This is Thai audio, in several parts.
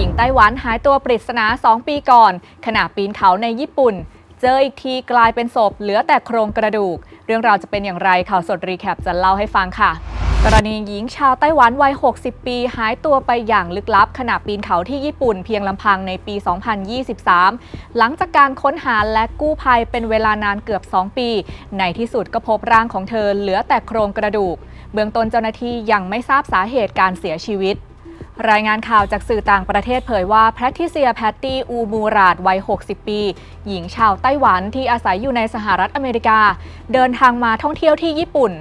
หญิงไต้หวันหายตัวปริศนา 2 ปีก่อน ขณะปีนเขาในญี่ปุ่น เจออีกทีกลายเป็นศพเหลือแต่โครงกระดูก เรื่องราวจะเป็นอย่างไรข่าวสดรีแคปจะเล่าให้ฟังค่ะกรณีหญิงชาวไต้หวันวัย 60 ปี หายตัวไปอย่างลึกลับขณะปีนเขาที่ญี่ปุ่นเพียงลำพังในปี 2023 หลังจากการค้นหาและกู้ภัยเป็นเวลานานเกือบ 2 ปี ในที่สุดก็พบร่างของเธอเหลือแต่โครงกระดูก เบื้องต้นเจ้าหน้าที่ยังไม่ทราบสาเหตุการเสียชีวิต รายงานข่าวจากสื่อต่างประเทศเผยว่าแพทริเซียแพตตี้อูมูราดวัย 60 ปี หญิงชาวไต้หวันที่อาศัยอยู่ในสหรัฐอเมริกา เดินทางมาท่องเที่ยวที่ญี่ปุ่น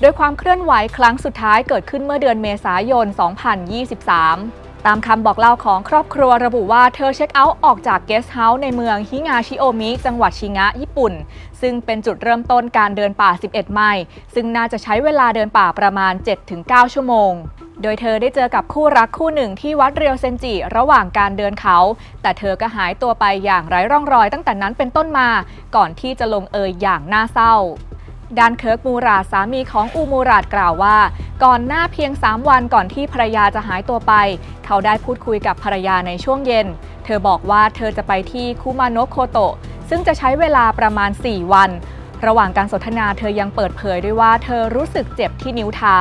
โดยความเคลื่อนไหวครั้งสุดท้ายเกิดขึ้นเมื่อเดือนเมษายน 2023 ตามคำบอกเล่าของครอบครัวระบุว่าเธอเช็คเอาท์ออกจากเกสต์เฮาส์ในเมืองฮิงาชิโอมิจังหวัดชิงะ ญี่ปุ่น ซึ่งเป็นจุดเริ่มต้นการเดินป่า 11 ไมล์ซึ่งน่าจะใช้เวลาเดินป่าประมาณ 7-9 ชั่วโมง โดยเธอได้เจอกับคู่รักคู่หนึ่งที่วัดเรียวเซนจิ ระหว่างการเดินเขา แต่เธอก็หายตัวไปอย่างไร้ร่องรอยตั้งแต่นั้นเป็นต้นมา ก่อนที่จะลงเอยอย่างน่าเศร้าด้านเคิร์กมูราสามีของอูมูราดกล่าวว่า ก่อนหน้าเพียง 3 วันก่อนที่ภรรยาจะหายตัวไป เขาได้พูดคุยกับภรรยาในช่วงเย็น เธอบอกว่าเธอจะไปที่คุมาโนโคโตะซึ่งจะใช้เวลาประมาณ 4 วัน ระหว่างการสนทนาเธอยังเปิดเผยด้วยว่าเธอรู้สึกเจ็บที่นิ้วเท้า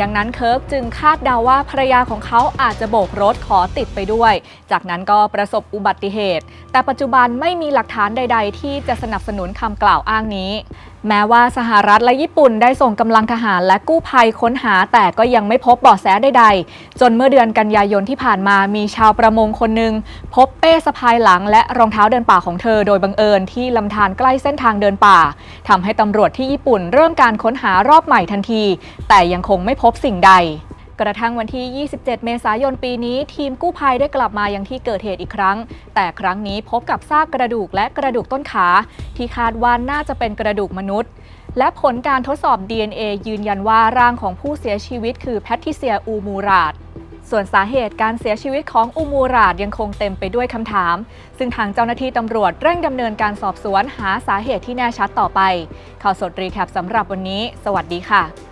ดังนั้นเคิร์กจึงคาดเดาว่าภรรยาของเขาอาจจะโบกรถขอติดไปด้วย จากนั้นก็ประสบอุบัติเหตุ แต่ปัจจุบันไม่มีหลักฐานใด ๆ ที่จะสนับสนุนคำกล่าวอ้างนี้ แม้ว่าสหรัฐและญี่ปุ่นได้ส่งกำลังทหารและกู้ภัยค้นหาแต่ก็ยังไม่พบเบาะแสใดๆ จนเมื่อเดือนกันยายนที่ผ่านมามีชาวประมงคนหนึ่งพบเป้สะพายหลังและรองเท้าเดินป่าของเธอโดยบังเอิญที่ลำธารใกล้เส้นทางเดินป่าทำให้ตำรวจที่ญี่ปุ่นเริ่มการค้นหารอบใหม่ทันที แต่ยังคงไม่พบสิ่งใด กระทั่งวันที่ 27 เมษายนปีนี้ ทีมกู้ภัยได้กลับมายังที่เกิดเหตุอีกครั้ง แต่ครั้งนี้พบกับซากกระดูกและกระดูกต้นขา ที่คาดว่าน่าจะเป็นกระดูกมนุษย์ และผลการทดสอบ DNA ยืนยันว่าร่างของผู้เสียชีวิตคือแพทริเซียอูมูราดส่วนสาเหตุการเสียชีวิตของอูมูราดยังคงเต็มไปด้วยคำถาม ซึ่งทางเจ้าหน้าที่ตำรวจเร่งดำเนินการสอบสวนหาสาเหตุที่แน่ชัดต่อไป ข่าวสดรีแคปสำหรับวันนี้ สวัสดีค่ะ